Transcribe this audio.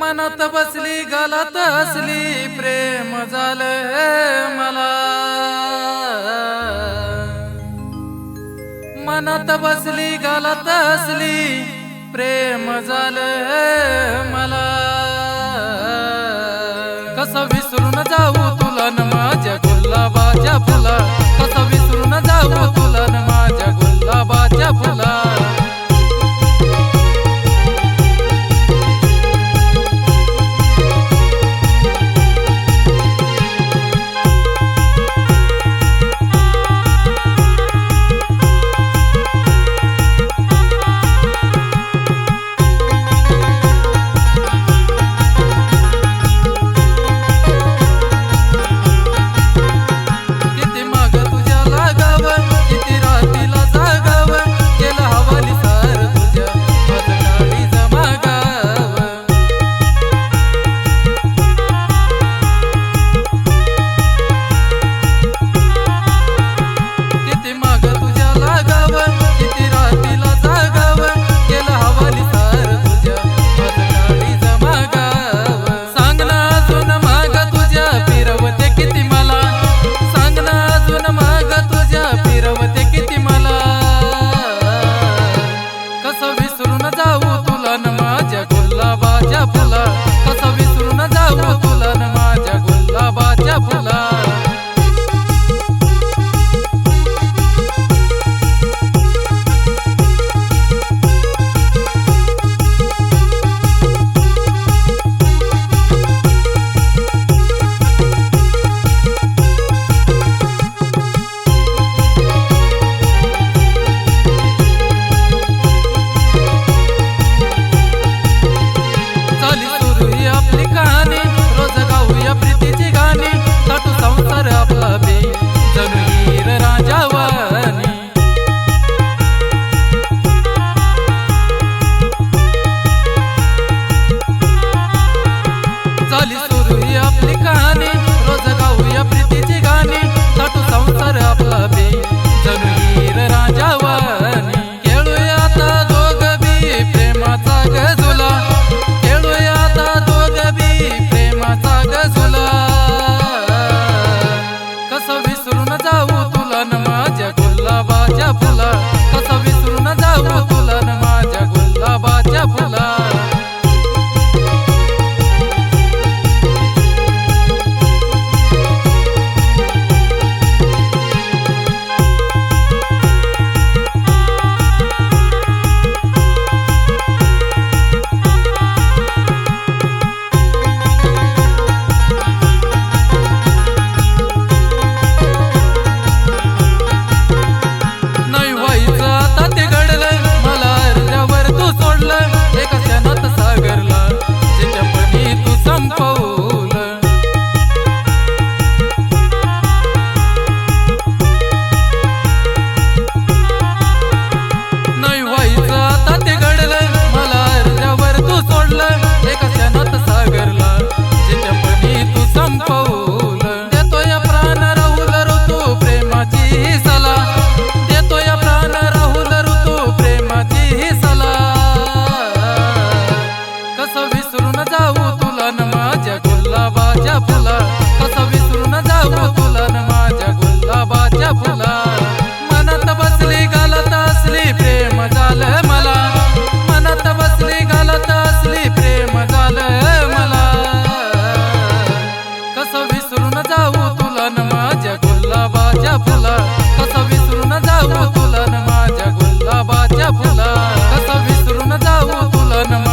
मनात बसली गलत असली प्रेम झालं मला. मनात बसली गलत असली प्रेम झालं मला. कसं विसरून जाऊ तुला न माझ्या गुलाबाच्या फुला? पान माझ्या बाजा फुला. अपनी कहानी no